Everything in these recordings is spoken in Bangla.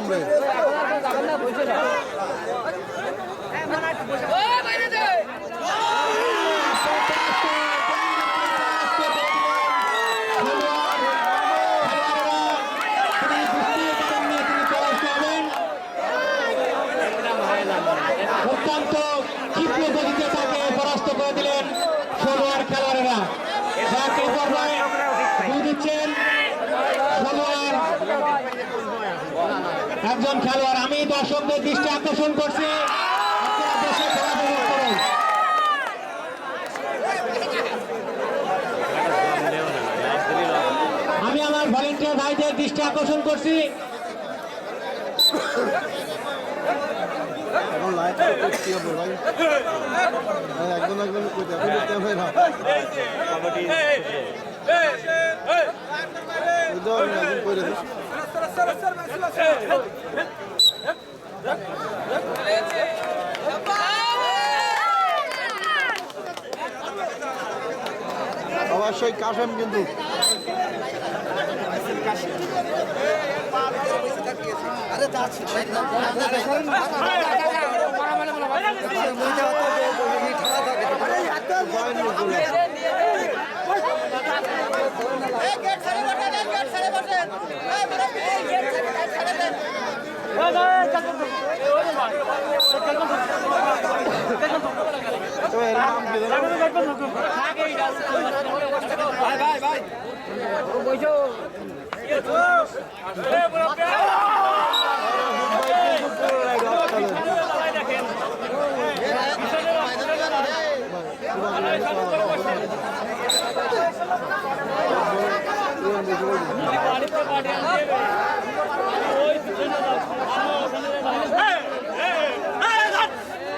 কমবে একজন খেলোয়াড় আমি দর্শকদের দৃষ্টি আকর্ষণ করছি। আমি আমার ভলেন্টিয়ার ভাইদের দৃষ্টি আকর্ষণ করছি। এখন লাইট করতে হবে ভাই একদম একদম না অবশ্যই কাশেম কিন্তু। তো এর নাম কি জানো?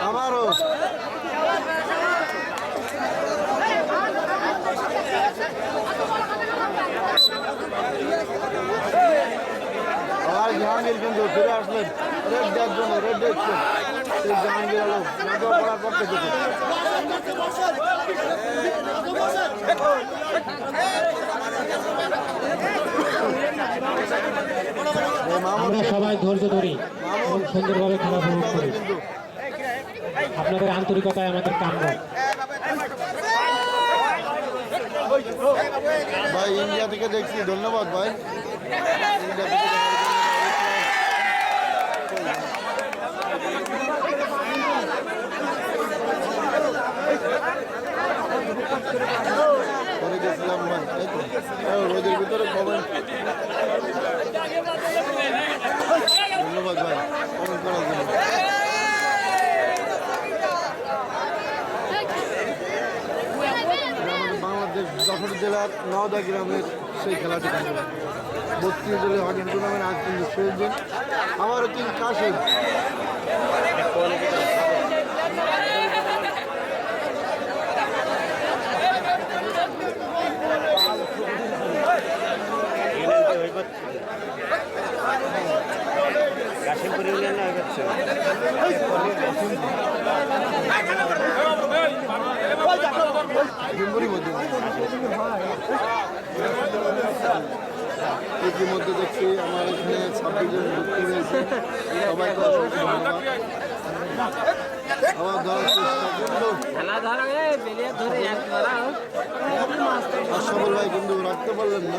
আমারও। আর জাহাঙ্গীর কিন্তু ফিরে আসলেন। রেড দেওয়ার জন্য রেড দেখছেন সেই জাহাঙ্গীর আলম নাটক পর থেকে মামুন আমরা সবাই ধৈর্য ধরি এবং সুন্দরভাবে খেলা উপভোগ করি। আপনাদের আন্তরিকতায় আমাদের কাম্য ভাই ইন্ডিয়া থেকে দেখছি। ধন্যবাদ ভাই। ইন্ডিয়া থেকে পরে গেছিলাম তো? ও, রোদের ভিতরে কমেন্ট ধন্যবাদ ভাই কমেন্ট করার জন্য। বাংলাদেশ যশোর জেলার নওদা গ্রামের সেই খেলাটি কিন্তু বত্রিশ দলীয় হকি টুর্নামেন্ট আজ কিন্তু দিন। আমারও তিন কাশেম ইতিমধ্যে দেখছি আমার এখানে ছাব্বিশ জন যুক্ত হয়েছে সবাইকে অসংখ্য আমার ধরার চেষ্টা সবল ভাই কিন্তু রাখতে পারলেন না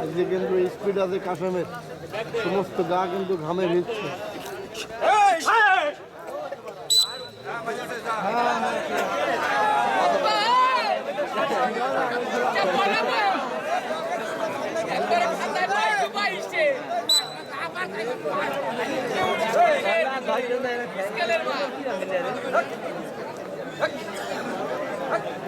আজকে কিন্তু স্পিড আছে কাশেমের সমস্ত গা কিন্তু ঘামে ভিজছে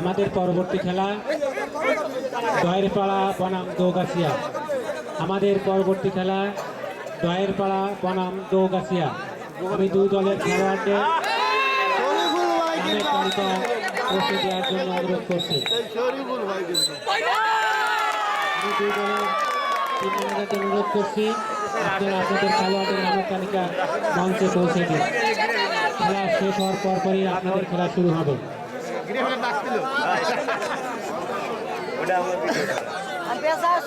আমাদের পরবর্তী খেলা দয়ের পাড়া বনাম দৌগাছিয়া আমাদের পরবর্তী খেলা দয়ের পাড়া বনাম দৌগাছিয়া আমি দুই দলের খেলোয়াড়দের জন্য অনুরোধ করছি। আমি অনুরোধ করছি, আপনারা আপনাদের খেলোয়াড়দের নামের তালিকা মঞ্চে পৌঁছে দিন। খেলা শেষ হওয়ার পরপরই আপনাদের খেলা শুরু হবে। Empieza a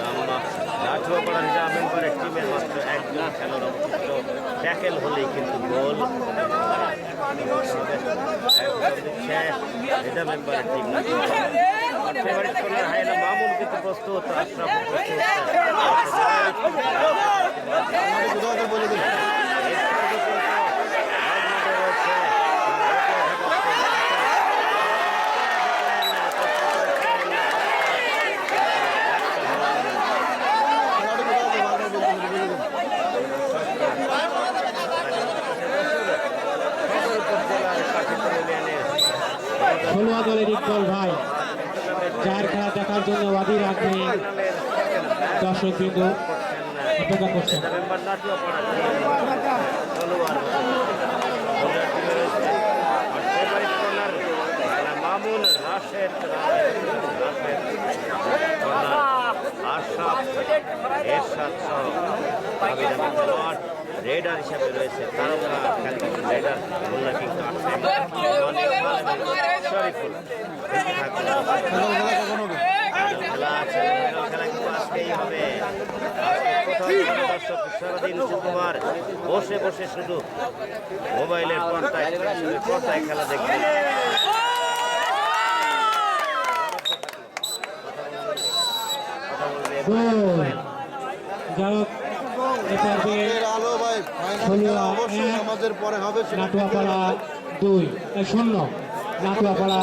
যাচ্ছে নিজামের টিমের মাত্র একজন খেলোয়াড় অবশিষ্ট ট্যাকেল হলেই কিন্তু গোল মেম্বারের টিম ফেভারিট কর্নার হাইলা মামুন কিন্তু প্রস্তুত আশরাফ আমাকে কোথাও একটা বলে দিন খেলাটা কোথাও একটা বারবার বলতে হবে, বলে দিন ষোলোয়া দলের ইকবল ভাই যার খেলা দেখার জন্য ওয়াদির আগ্রহী দর্শক বিন্দু অপেক্ষা করছেন। রেডার হিসাবে রয়েছে তারকা ফাইনাল খেলা কখন হবে খেলা আছে ফাইনাল খেলা কিন্তু আজকেই হবে আজকে কোথাও কোনো দর্শক সারাদিন শুক্রবার বসে বসে শুধু মোবাইলের পর্দায় পর্দায় খেলা দেখবে নাটুয়াপাড়া দুই শূন্য নাটুয়াপাড়া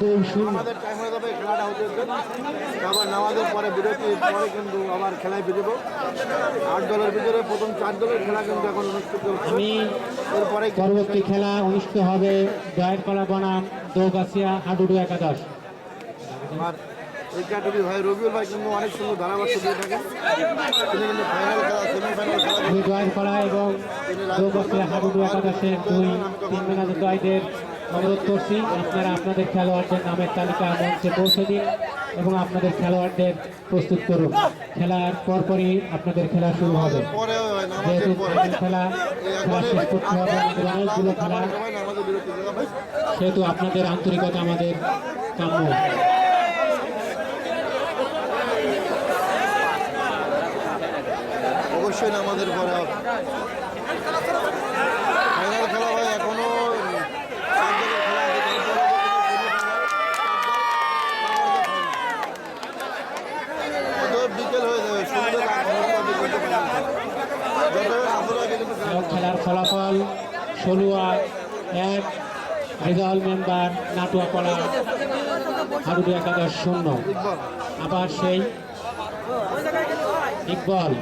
দুই শূন্য আবার নামাজের পরে বিরতির পরে কিন্তু আবার খেলায় ফিরব আট দলের ভিতরে প্রথম চার দলের খেলা কিন্তু এখন অনুষ্ঠিত আমি এরপরে পরবর্তী খেলা অনুষ্ঠিত হবে জয়েরপাড়া বনাম দৌগাছিয়া হাডুডু একাদশ। আর এই ক্যাটাগরি ভাই রবিউল ভাই কিন্তু অনেক সুন্দর ধারাভাষ্য দিয়ে থাকেন। তিনি কিন্তু ফাইনাল খেলা সেমিফাইনাল খেলা দুই জয়েরপাড়া এবং দৌগাছিয়া হাডুডু একাদশের দুই তিন ম্যানেজারদের অনুরোধ করছি, আপনারা আপনাদের খেলোয়াড়দের নামের তালিকা মঞ্চে পৌঁছে দিন এবং আপনাদের খেলোয়াড়দের প্রস্তুত করুন। খেলার পরপরই আপনাদের খেলা শুরু হবে। যেহেতু খেলা খেলা শেষ করতে হবে আমাদের অনেকগুলো খেলা। সেহেতু আপনাদের আন্তরিকতা আমাদের কাম্য। অবশ্যই পরে তিনবার নাটুয়াকলা হারুদু একাদশ শূন্য। আবার সেই ইকবল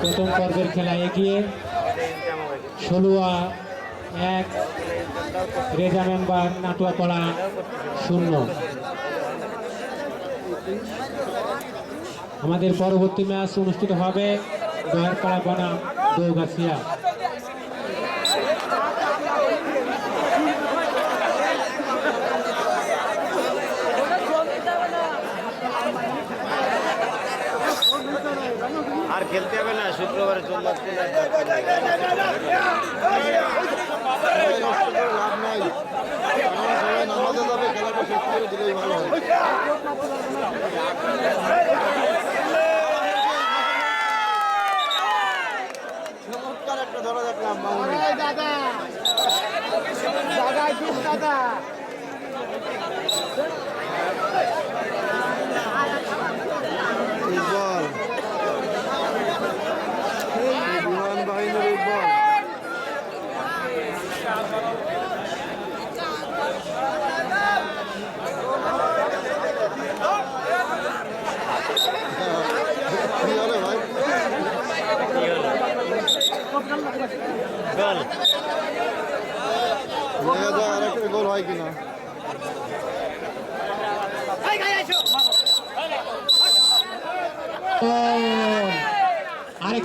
প্রথম পর্বের খেলা এগিয়ে ষোলোয়া এক, রেজা মেম্বার নাটুয়াপাড়া শূন্য। আমাদের পরবর্তী ম্যাচ অনুষ্ঠিত হবে দয়ারপাড়া বনাম। দৌগাছিয়া আর খেলতে হবে না শুক্রবারে চলে লাভ নাই সবাই নামাজে খেলাটা শেষ করে দিলেই ভালো হয় 那个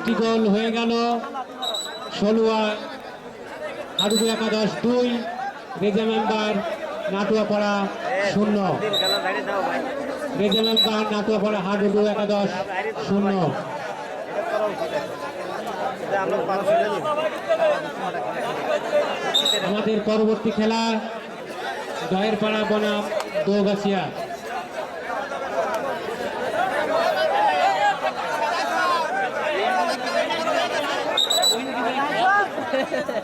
আরেকটি গোল হয়ে গেল। ষোলোয়া হাডুডু একাদশ দুই, রেজা মেম্বার নাটুয়াপাড়া শূন্য। রেজা মেম্বার নাটুয়াপাড়া হাডুডু একাদশ শূন্য। আমাদের পরবর্তী খেলা দয়ের পাড়া বনাম, দৌগাছিয়া। ভালো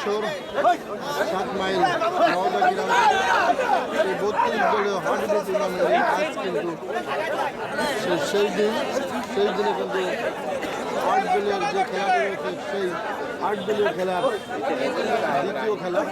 যশোর সাত মাইল নওদা গ্রাম এই বত্রিশ দলীয় হাডুডু টুর্নামেন্ট কিন্তু সেই দিন, সেই দিনে কিন্তু আট দলীয় যে খেলাটি রয়েছে, সেই আট দলীয় খেলার দ্বিতীয় খেলা।